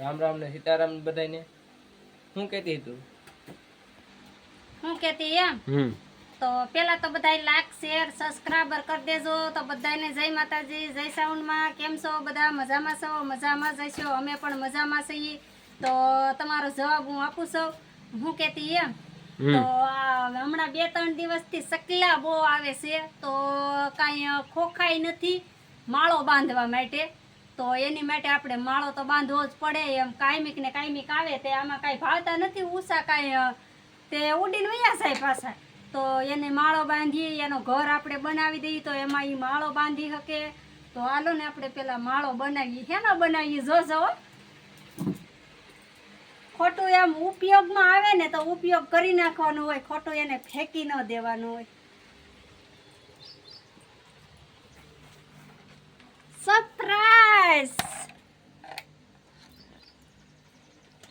રામ રામ ને સીતારામ બધાને શું કહેતી તું? હું કહેતી એમ? તો પેલા તો બધાય લાઈક શેર સબસ્ક્રાઈબર કરી દેજો. તો બધાને જય માતાજી જય સાઉન્ડમાં કેમ છો બધા? મજામાં છો? મજામાં જઈશો અમે પણ મજામાં છીએ. તો તમારો જવાબ હું આપું છું. હું કહેતી એમ? તો હમણાં બે ત્રણ દિવસથી સકલા બહુ આવે છે. તો કાંઈ ખોખાઈ નથી. માળો બાંધવા માટે. તો એની માટે આપણે માળો તો બાંધવો જ પડે એમ. કાયમિક ને કાયમિક આવે તે આમાં કાંઈ ભાવતા નથી ઉષા કાંઈ તે ઉડીને વૈયા સાહેબ પાછા. તો એને માળો બાંધીએ, એનો ઘર આપણે બનાવી દઈએ તો એમાં એ માળો બાંધી શકે તો હાલો ને આપણે પેલા માળો બનાવીએ. હેનો બનાવીએ? જો હો. ખોટું એમ ઉપયોગમાં આવે ને તો ઉપયોગ કરી નાખવાનું હોય, ખોટું એને ફેંકી ન દેવાનું હોય.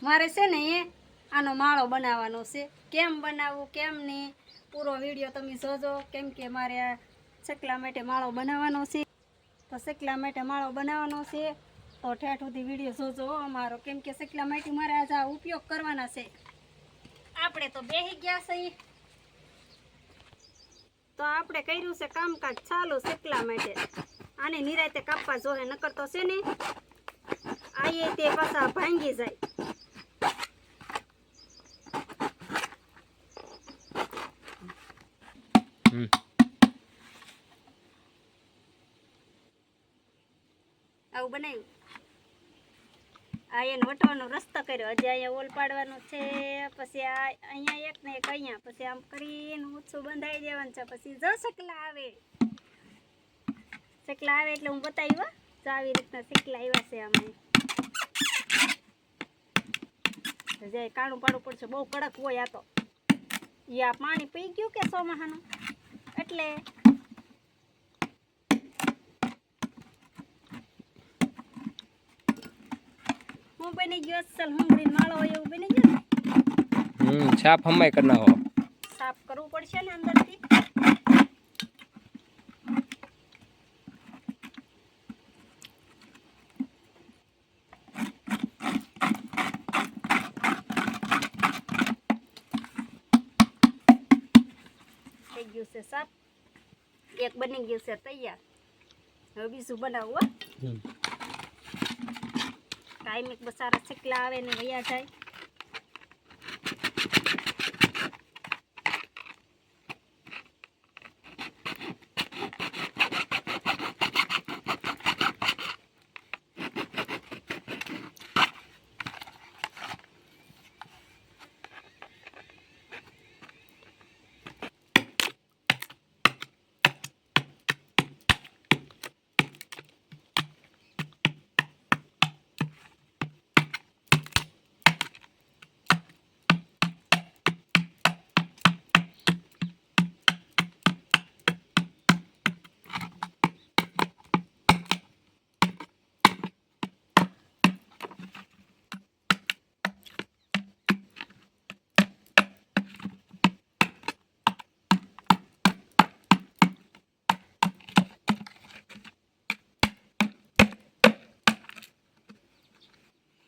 મારે છે ને એ આનો માળો બનાવવાનો છે. કેમ બનાવવું કેમ નહીં? પૂરો વીડિયો તમે જોજો. કેમ કે મારે આ ચકલા માટે માળો બનાવવાનો છે. તો ચકલા માટે માળો બનાવવાનો છે. તો ઠેઠ સુધી વીડિયો જોજો અમારો. કેમ કે ચકલા માટે મારે આજે આ ઉપયોગ કરવાના છે. આપણે તો બેહી ગયા છીએ. તો આપણે કર્યું છે કામકાજ ચાલુ ચકલા માટે. આને નિરાયતે કાપવા જોહે નકર તો છે ને આઈએ તે પાછા ભાંગી જાય. આવું બનાવ્યું આ એને વટવાનો રસ્તો કર્યો. હજી અહીંયા ઓલ પાડવાનો છે, પછી આ અહીંયા એક ને એક અહીંયા. પછી આમ કરીને ઊંચું બંધાઈ દેવાનું છે. પછી જો સકલા આવે. સકલા આવે એટલે હું બતાવી હો. જો આવી રીતના સકલા આવ્યા છે અમે જાય કાણું પાડવું પડશે. બહુ કડક હોય આ તો. યા પાણી પી ગયું કે સોમાહાનું? એટલે હું બની ગયો અસલ હુંગળી માળો હોય એવું બની ગયો ને? હમ છાપ હમાય કરી નાખો. સાફ કરવું પડશે ને અંદરથી? થઈ ગયું છે સાફ. એક બની ગયું છે તૈયાર. હવે બીજું બનાવવું કાયમિક બસારા છેકલા આવે ને વયા જાય.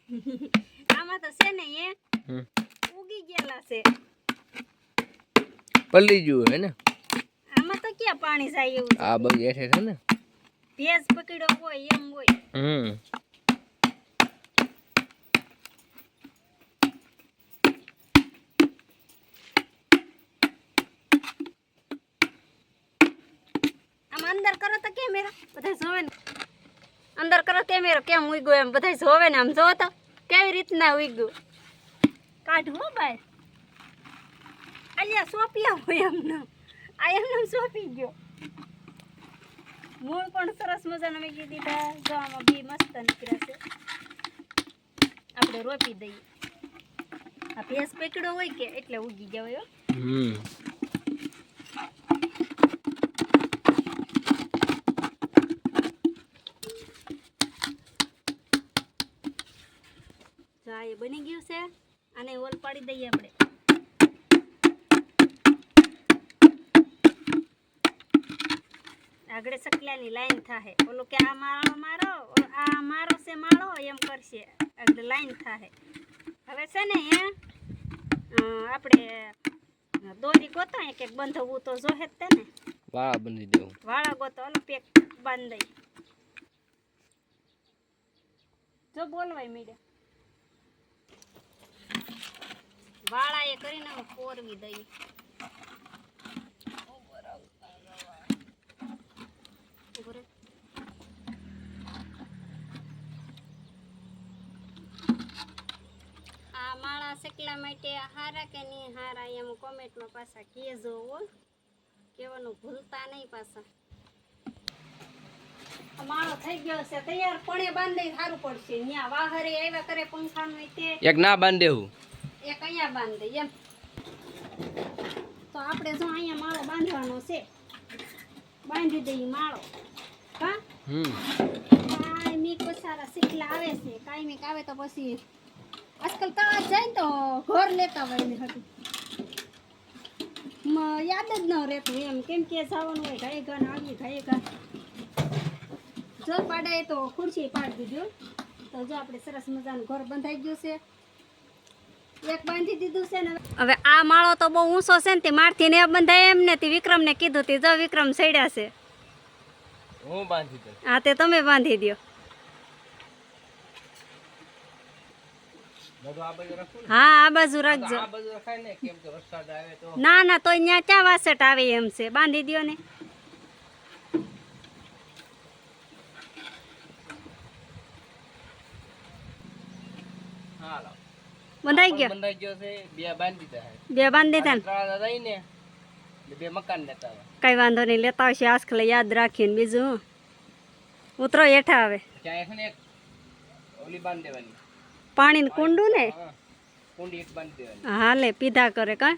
આમાં તો છે ને એ ઉગી ગયેલા છે. પલ્લી જુએ હે ને? આમાં તો ક્યાં પાણી જાય એવું? આ બધી છે ને? ભેજ પકડ્યો હોય એમ હોય. હમ આમ અંદર કરો તો કેમેરા બધા જોવે ને અંદર કરો કેમેરો કેમ ઉગ્યો એમ બધા જોવે ને આમ જો તો. કેવી રીતના ઉગ્યું? કાઢ હો ભાઈ અલ્યા સોંપ્યા હોય એમને. આ એમને સોંપી ગયો. મૂળ પણ સરસ મજાના મેં દીધા. જોવામાં બી મસ્ત નીકળ્યા છે. આપણે રોપી દઈએ. આ ભેંસ પકડ્યો હોય કે એટલે ઉગી ગયા હોય હો. હમ. જા બની ગયું છે. આને ઓલ પાડી દઈએ આપણે. આગળ સકલાની લાઈન થાહે. ઓલો કે આ મારો મારો આ મારો છે માળો એમ કરશે. આગળ લાઈન થાય હવે છે ને એ આપણે દોરી ગોતો એક એક બંધવું તો જોહે જ ને. વાળા બંધી દેવું. વાળા ગોતો ઓલો પેક બાંધ દઈ. જો બોલવાય મીડે વાળા એ કરીને હું કોરવી દઈએ. આ માટે હારા કે નહીં હારા? એમ કોમેન્ટમાં પાછા કહેજો હો. કહેવાનું ભૂલતા નહીં પાછા. માળો થઈ ગયો છે, તૈયાર. પણે બાંધી, સારું પડશે. ત્યાં વાહરે આવ્યા કરે પંખાનું તે. એક ના બાંધે દેવું એક અહીંયા બાંધી એમ. તો આપણે જો અહીંયા માળો બાંધવાનો છે બાંધી દઈએ માળો. હા? હમ. કાંઈ શીખલા આવે છે કાંઈ આવે તો પછી આજકાલ તળાવ જાય ને તો ઘર લેતા હોય ને હતું યાદ જ ન રહેતું એમ કેમ કે જવાનું હોય ઘાય ઘા ને આવીએ ઘાએ ઘા જો પાડાએ તો ખુરશી પાડી દીધું તો જો આપણે સરસ મજાનું ઘર બંધાઈ ગયું છે. હવે આ માળો તો બહુ ઊંચો છે ને તે મારથી ને બંધાય એમ ને તે વિક્રમને કીધું તે જો વિક્રમ સડ્યા છે. હું બાંધી દઉં. હા તે તમે બાંધી દ્યો. બધું આ બાજુ રાખું ને. હા આ બાજુ રાખજો. આ બાજુ રખાય ને કેમ કે વરસાદ આવે તો. ના ના તો અહીંયા ક્યાં વાસટ આવે એમ છે. બાંધી દ્યો ને. હાલો. બંધાઈ ગયો? બંધાઈ ગયો છે બે બાંધી દીધા બે બાંધી દીધા ને? બે મકાન લેતા કઈ વાંધો નહીં લેતા આવશે. આજકાલ યાદ રાખીને બીજું ઉતરો હેઠા આવે. પાણી બાંધી કુંડું ને? બાંધી હાલે પીધા કરે કા?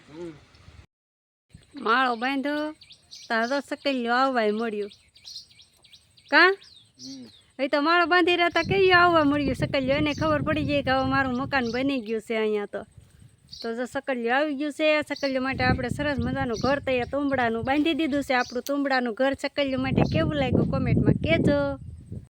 માળો બાંધ્યો તારો સકેલ્યો આવવાય મળ્યું. કા? હમ તો માળો બાંધી રહેતા કયું આવવા મળ્યું? સકલ્યો એને ખબર પડી ગઈ કે હવે મારું મકાન બની ગયું છે અહીંયા તો. તો જો સકલ્યો આવી ગયું છે સકલ્યો માટે આપણે સરસ મજાનું ઘર તૈયાર, તુંબડાનું બાંધી દીધું છે આપણું તુંબડાનું ઘર. સકલ્યો માટે કેવું લાગ્યું? કોમેન્ટમાં કહેજો.